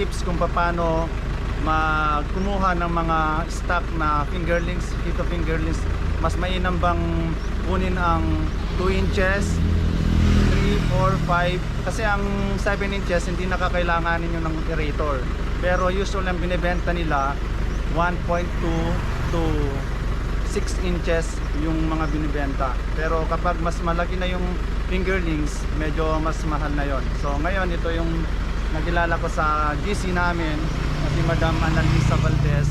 tips kung paano magkumuha ng mga stock na fingerlings, dito fingerlings. Mas mainam bang kunin ang 2 inches, 3, 4, 5 kasi ang 7 inches hindi nakakailanganin nyo ng aerator. Pero usually ang binibenta nila 1.2 to 6 inches yung mga binibenta. Pero kapag mas malaki na yung fingerlings medyo mas mahal na yon so ngayon ito yung nakilala ko sa GC namin na si Madam Annalisa Valdez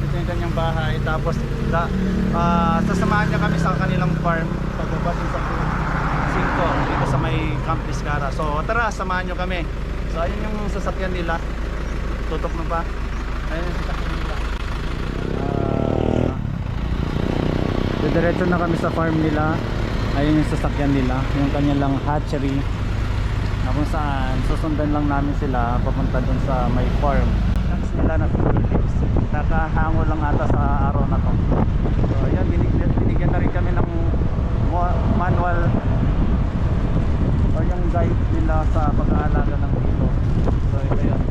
ito yung kanyang bahay tapos da, ah, sasamahan niya kami sa kanilang farm pagbaba din sa 5 dito sa may Camp Vizcara. So tara, samahan nyo kami. So ayun yung sasakyan nila. Tutok na pa. Ayun yung sasakyan nila. Ah, didiretso na kami sa farm nila. Ayun yung sasakyan nila. Yung kanilang hatchery. Na kung saan, susundan lang namin sila papunta dun sa may farm. Next nila na Philippines. Nakahango lang ata sa araw na to. So ayan, binigyan, binigyan na rin kami ng manual or yung guide nila sa pag-aalaga ng dito. So ito yun.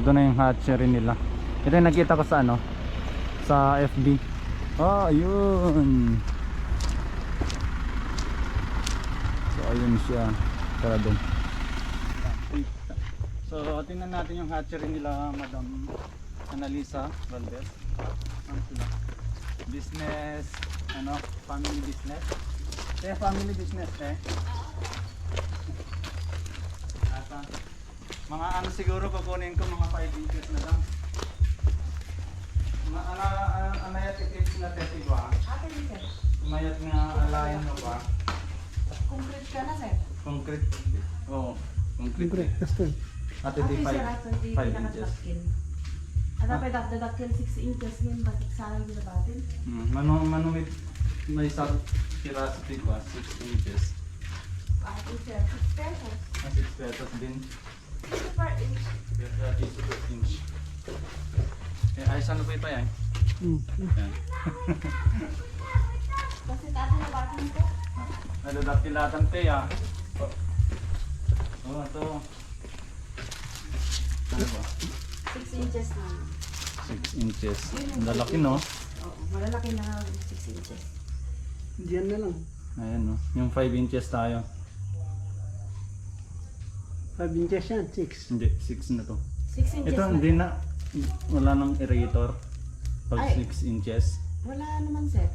Ito na yung hatchery nila. Ito yung nakita ko sa ano, sa FB. Oh, ayun. So ayun siya. Tara doon. So tingnan natin yung hatchery nila Madam Annalisa Valdez. Ano? Business, ano, family business. Eh, family business eh. Ata. Mga ano siguro kukunin ko mga 5 inches na lang. Mga ana ana anayat tips na tesi ba? Ate sir, Mayat nga alayan mo ba? concrete ka na sir. Concrete. Oo, concrete. Ate di Ate sir, 5 ato di 5 inches. At dapat dak dakil 6 inches yun, bakit sana ginabatin? Hmm, manu manumit may sa piraso ba? 6 inches. Ate sir, 6 pesos. Ah, 6 pesos din. 50 per inch. Pero 2 inch. Eh, ayos ano pa ito yan? Yan. Kasi ate nabatin ko. Nadadaktilatan te ah. Oh, oh ito. Ano ba? 6 inches na. 6 inches. Ang lalaki no? Oo, malalaki na 6 inches. Diyan na lang. Ayan no. Yung 5 inches tayo. 5 inches yan, 6. Hindi, 6 na to. 6 inches Ito na. hindi na. Wala nang aerator. Pag Ay. 6 inches. Wala naman sir.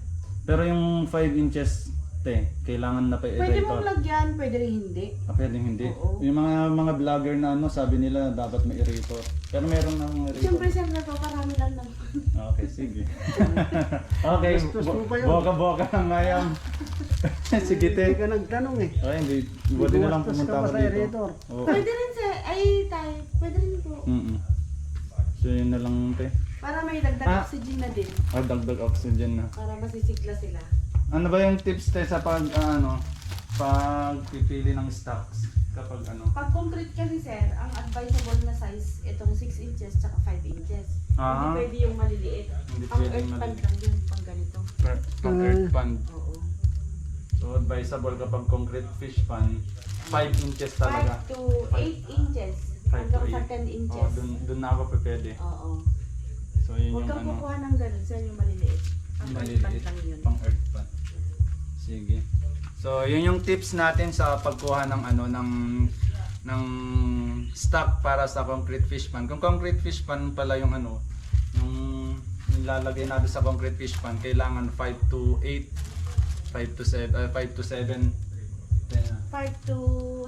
Pero yung 5 inches te, kailangan na pa Pwede aerator. mong lagyan, pwede rin hindi. Ah, pwedeng hindi. Oo. Yung mga mga vlogger na ano, sabi nila dapat may aerator. Pero meron nang aerator. Siyempre sir, nagpaparami lang ng... Okay, sige. okay, Gastos mo pa yun. boka-boka lang ngayon. sige, Hindi te. ka nagtanong eh. Okay, hindi. Buti na lang pumunta ka ako pa sa dito. Oo. Pwede rin sir, ay tayo, pwede rin po. Mm So yun na lang, te. Para may dagdag Ah. oxygen na din. Oh, dagdag oxygen na. Para masisigla sila. Ano ba yung tips, te, sa pag, ah, ano, pag pipili ng stocks? Kapag ano? Pag concrete kasi sir, ang advisable na size, itong 6 inches tsaka 5 inches. Ah. Hindi pwede yung maliliit. Hindi pwedeng earth maliliit. lang yun, pang ganito. Per, pang Ah. earth pan. Oo. So advisable kapag concrete fish pan, 5 inches talaga. 5 to 8 inches. 5 to Hanggang sa 8. 10 inches. Oh, dun, dun na ako pwede. Oo. So yun Huwag yung kang ano. kukuha ng ganun sir, yung maliliit. Ang pond Maliliit. lang yun. Pang earth pan. Sige. So, yun yung tips natin sa pagkuha ng ano ng ng stock para sa concrete fish pan. Kung concrete fish pan pala yung ano, yung nilalagay natin sa concrete fish pan, kailangan 5 to 8, 5 to 7, uh, 5 to 7 10, 5 to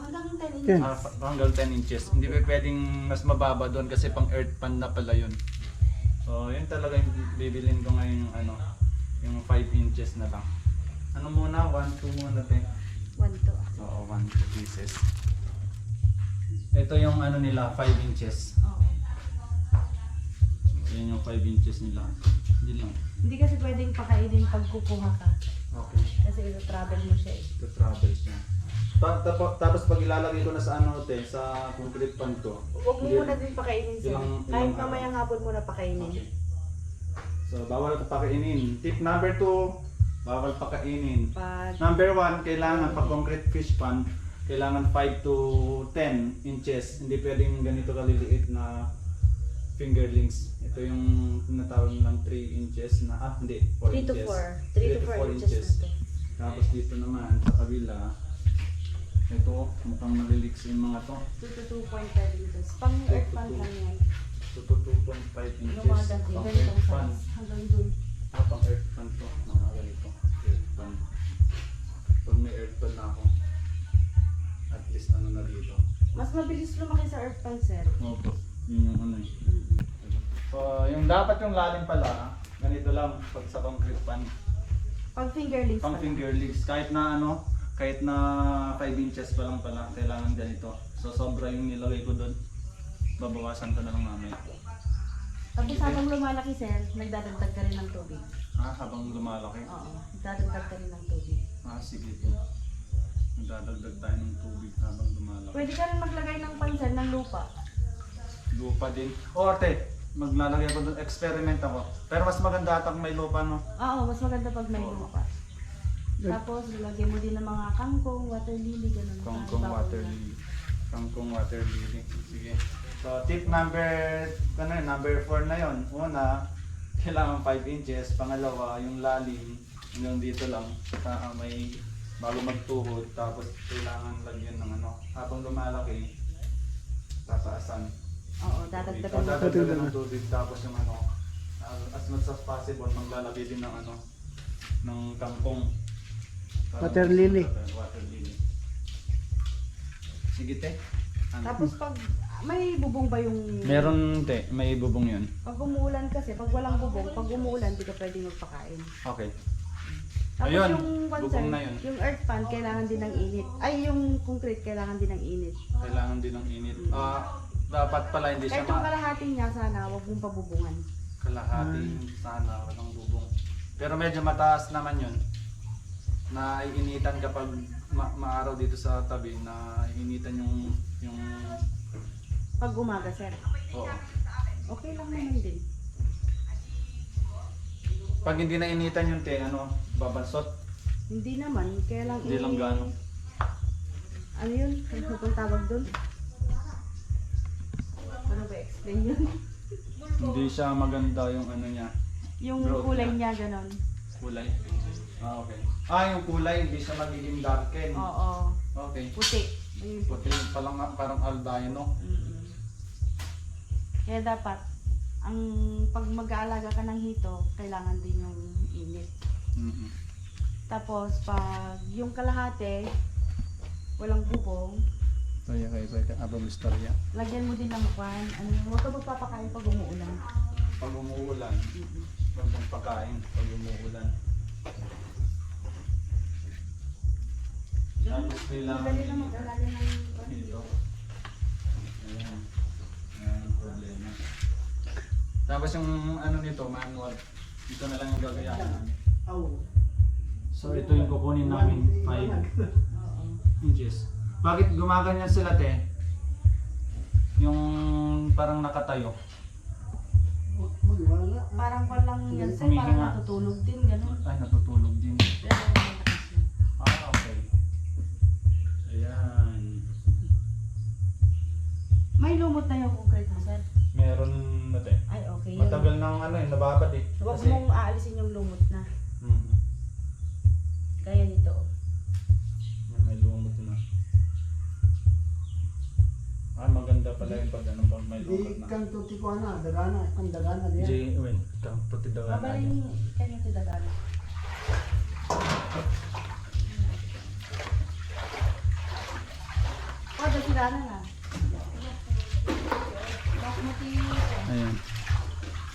hanggang 10 inches. Ah, hanggang 10 inches. Hindi pa pwedeng mas mababa doon kasi pang earth pan na pala yun. So, yun talaga yung bibilin ko ngayon yung ano, yung 5 inches na lang. Ano muna? 1, 2 muna te. One to. Oo, 1, 2 pieces. Ito yung ano nila, 5 inches. Oo. Yan yung 5 inches nila. Hindi lang. Hindi kasi pwedeng pakainin pag kukuha ka. Okay. Kasi ito-travel mo siya eh. To travel siya. Ta- tapo- tapos pag ilalagay ko na sa ano te, sa concrete pan ko. Huwag mo muna din pakainin sir. Ilang- Kahit ilang mamayang hapon mo na pakainin. Okay. So, bawal pakainin. Tip number 2, bawal pakainin. Pag Number 1, kailangan pag concrete fish pan, kailangan 5 to 10 inches. Hindi pwedeng ganito kaliliit na fingerlings. Ito yung tinatawag nilang 3 inches na, ah hindi, 4 3 to inches. 4. 3 to 4 inches na to. Tapos dito naman sa kabila, ito mukhang maliliks yung mga to. 2 to 2.5 inches. Pang earth pan lang yan. 2 to 2.5 inches. Yung ganito, Pang ganitong earth pan. size. Hanggang dun. Ah, pang earth pan to. Mga ganito. Earth pan. Pag may earth pan na ako, at least ano na dito. Mas mabilis lumaki sa earth pan sir. Opo. Yun yung ano eh. So, yung dapat yung lalim pala, ganito lang pag sa concrete pan. Pag fingerlings Pang pa. finger leaves, kahit na ano, kahit na 5 inches pa lang pala, kailangan ganito. So, sobra yung nilagay ko doon. Babawasan ko na lang mamaya. Tapos habang lumalaki sir, nagdadagdag ka rin ng tubig. Ah, habang lumalaki. Oo. Nagdadagdag ka rin ng tubig. Ah, sige po. Nagdadagdag tayo ng tubig habang lumalaki. Pwede ka rin maglagay ng pansan ng lupa. Lupa din. O ate, maglalagay ako doon. Experiment ako. Pero mas maganda atang may lupa, no? Oo, mas maganda pag may lupa. Tapos, lagyan mo din ng mga kangkong, water lily, ganun. Kangkong Para water na. lily. Kangkong water lily. Sige. So, tip number, ano yun, number 4 na yon. Una, kailangan 5 inches. Pangalawa, yung lalim, yung dito lang. Saka may bago magtuhod. Tapos, kailangan lagyan ng ano. Habang lumalaki, tataasan. Oo, dadagdagan O, mo. dadagdagan ng tubig. Tapos yung ano, uh, as much as possible, maglalagay din ng ano, ng kangkong. Water lily. Water lily. Sige te. Ano? Tapos pag, may bubong ba yung... Meron te, may bubong yun. Pag umuulan kasi, pag walang bubong, pag umuulan, di ka pwede magpakain. Okay. Tapos Ayun, yung bubong concern, na yun. yung earth pan, kailangan din ng init. Ay, yung concrete, kailangan din ng init. Kailangan din ng init. Ah, dapat pala hindi siya Kahit yung ma- kalahati niya, sana, wag mong pabubungan. kalahati sana walang bubong. Pero medyo mataas naman yun. Na iinitan kapag ma- maaraw dito sa tabi na initan yung yung Pag umaga, sir. oo. Okay lang naman din. Pag hindi na initan yung te, ano, babansot. Hindi naman, kaya lang Hindi lang i- gaano. Ano yun? Ano pang tawag doon? Explain yun? Hindi siya maganda yung ano niya, yung kulay niya. niya, ganon. kulay. Ah, okay. Ah, yung kulay, hindi siya magiging darken. Oo, Okay. puti. Ayun, Puti palang parang albino. Mm-mm. Kaya dapat, ang pag mag-aalaga ka ng hito, kailangan din yung init. Mhm. Tapos, pag yung kalahati, walang bubong, Kaya kaya kaya abang istorya. lagyan mo din ng kwan. Ano, huwag ka magpapakain pag umuulan. Pag umuulan, huwag mong pagkain pag umuulan. Tapos kailangan Madali na mag-alaga ng kwan. dito. Ayan. Ayan ang problema. Tapos yung ano nito, manual. Ito na lang yung gagayahin namin. Oh. So ito yung kukunin namin 5 Oo. inches. Bakit gumaganyan sila te? Yung parang nakatayo. Magwala. Parang walang yan, sir. Humihinga. Parang natutulog din, ganon. Ay, natutulog din. Pero malakas yun. Ah, okay. Ayan. May lumot na yung concrete mo, sir. Meron na te. Ay, okay yun. Matagal nang ano eh, nababad eh. Huwag Kasi, mong aalisin yung lumot na. Mhm. Kaya nito. Yan, Ah, maganda pala yung pag ano, pag may lumot Di na. kan tuti ko na, dagana, kan dagana J, diyan. wait, kang puti daw na. Babaling kanya si Dagana. Oh, the sila na na. Basmati. Ayan.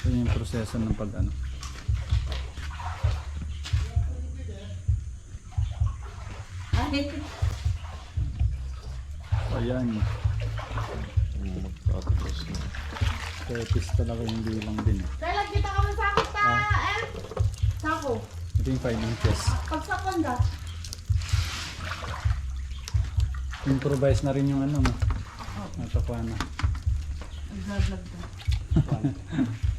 Ito yung proseso ng pag ano. Ay, Ayan. Magtatapos na. Pepis talaga yung bilang din. Kailan kita ka man sakit pa, eh? Sako. Ito yung 5 inches. Pagsakon ka. Improvise na rin yung ano mo. Natapa na. Nagdadlag ka.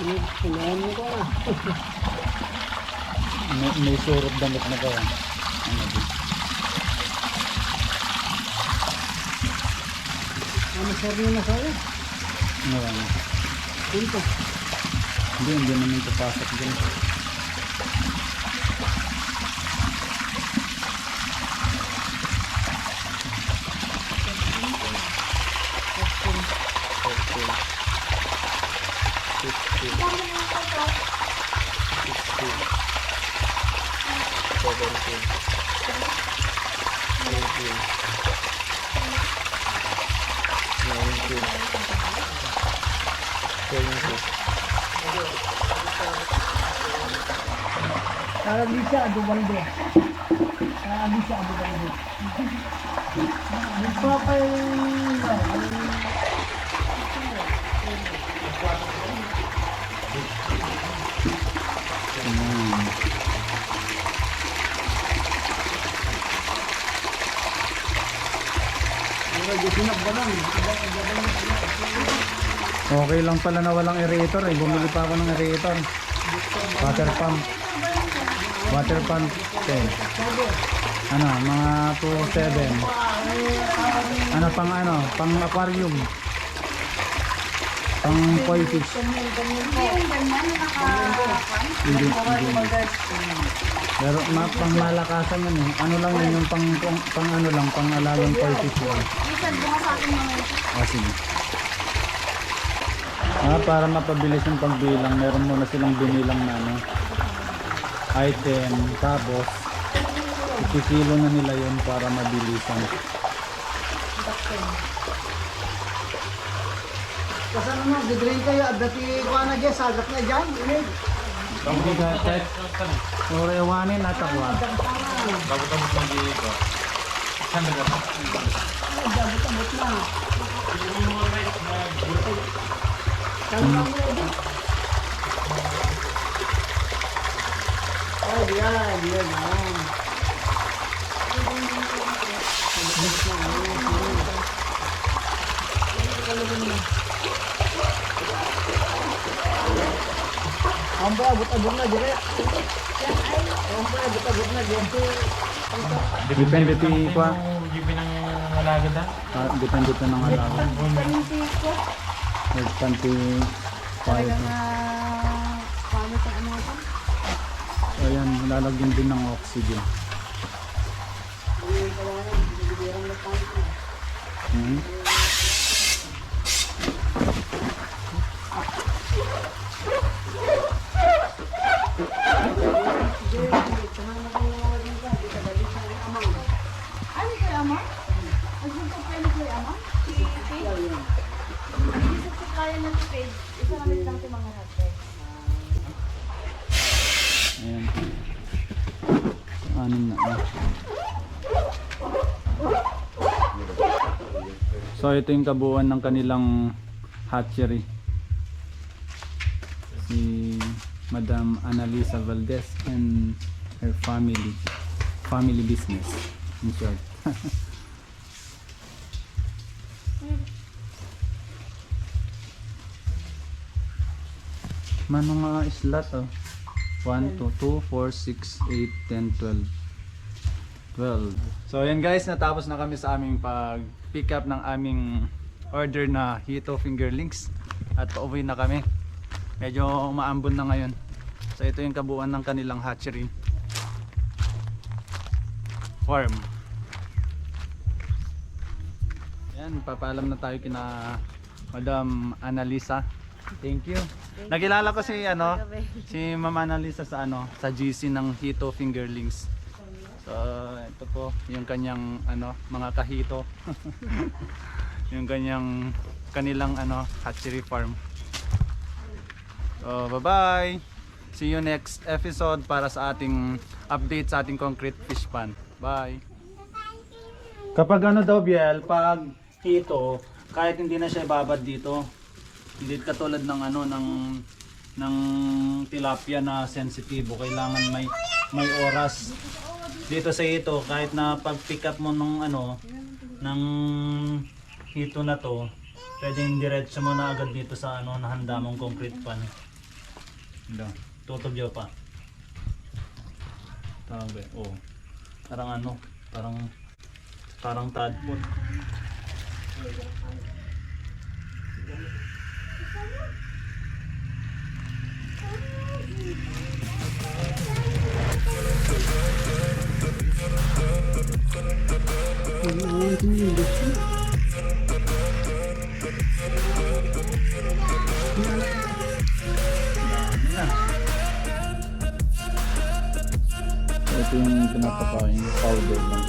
Pinahan mo ko na. May, may surot damit na ba? Ano din? Ano sabi na sa'yo? Ano ano? Dito. Hindi, hindi naman papasok din. Fourteen. Seventeen. Eighteen. Nineteen. Twenty. Kaya Lisa, Adubaldo. Kaya Lisa, Adubaldo. Nagpapay... Ayan. Okay lang pala na walang aerator eh. Bumili pa ako ng aerator. Water pump. Water pump. Okay. Ano, mga 2.7. Ano, pang ano, pang aquarium. Pang koi fish. Hindi. Hindi. Pero ma, pang malakasan yun eh. Ano lang yun, yung pang, pang, pang ano lang, pang alagang koi fish lang. Minsan, bunga sa akin mga Ah. Ah, para mapabilis yung pagbilang, meron muna silang binilang na ano, item, tapos ikikilo na nila yun para mabilisan. Kasano na, didrain kayo. At dati ko na dyan, sagat na dyan. Init. Hindi ka check. Ore wanin at akwa. Abot na. Kalma mo na dyan. Ay, diyan, diyan. ah. Ang ba, abot-abot na dire. Ang ba, abot-abot na dire. Depende ti kwa. Gibe ng alagad ha? Ah, depende to ng alaga. Nagpanti Talaga five. nga... Paano sa ano ito? Ayan, lalagyan din ng oxygen. Hmm. Ano kay ama? Nagsuntok kayo ni kay ama? Si Paige? Isip ko kaya na si Paige. Isa lang lang si mga natin. Ayan. Anim na. So ito yung kabuuan ng kanilang hatchery. Si Madam Annalisa Valdez and her family. Family business in short. Mano nga slot oh. 1, 2, 2, 4, 6, 8, 10, 12. 12. So ayan guys, natapos na kami sa aming pag pick up ng aming order na Hito Fingerlings at pauwi na kami. Medyo maambon na ngayon. So ito yung kabuuan ng kanilang hatchery farm. Yan, papaalam na tayo kina Madam Annalisa. Thank you. Nakilala ko si ano, si Ma'am Annalisa sa ano, sa GC ng Hito Fingerlings. So, ito po yung kanyang ano, mga kahito. yung kanyang kanilang ano, hatchery farm. So, bye-bye. See you next episode para sa ating update sa ating concrete fish pond. Bye. Kapag ano daw Biel, pag hito, kahit hindi na siya babad dito, hindi katulad ng ano ng ng tilapia na sensitibo, kailangan may may oras. Dito sa hito, kahit na pag pick up mo ng ano ng hito na to, pwedeng diretso mo na agad dito sa ano nahanda mong concrete pan. Ito, tutubyo pa. Tabi, oh. Parang ano, parang parang tadpole. Ito yung pinapakain, powder siya.